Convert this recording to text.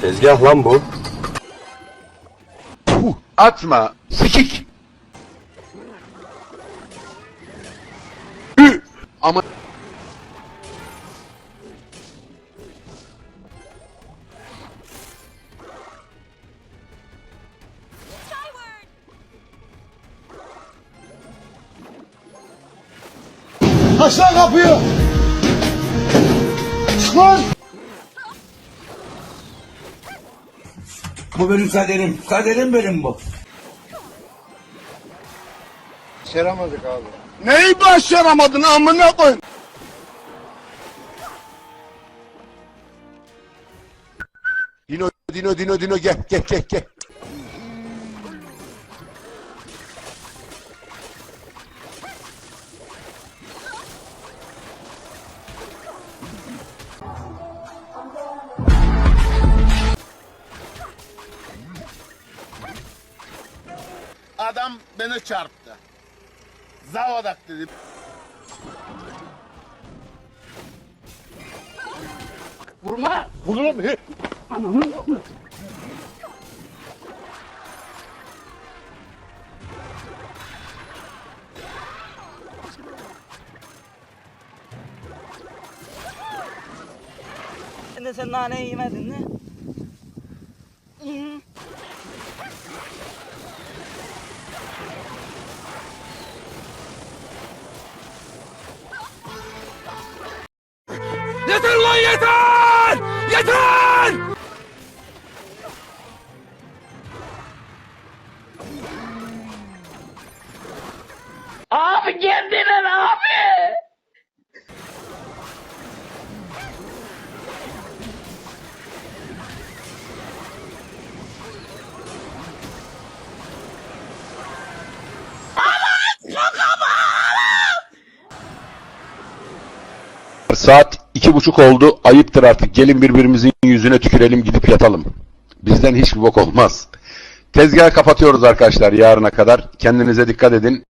Tezgah lan bu. Puh, atma. Sikik. Aç lan kapıyı. Çık lan. Bu benim kaderim. Kaderim benim bu. Başaramadık abi. neyi başaramadın amına koy? Dino, Dino, Dino, Dino gel, gel, gel, gel. Adam beni çarptı. Zavadak dedi. Vurma! Vururum. Sen de sen naneyi yemedin mi? Yeter lan yeter! Yeter! Abi kendine abi. Saat iki buçuk oldu. Ayıptır artık. Gelin birbirimizin yüzüne tükürelim gidip yatalım. Bizden hiçbir bok olmaz. Tezgahı kapatıyoruz arkadaşlar yarına kadar. Kendinize dikkat edin.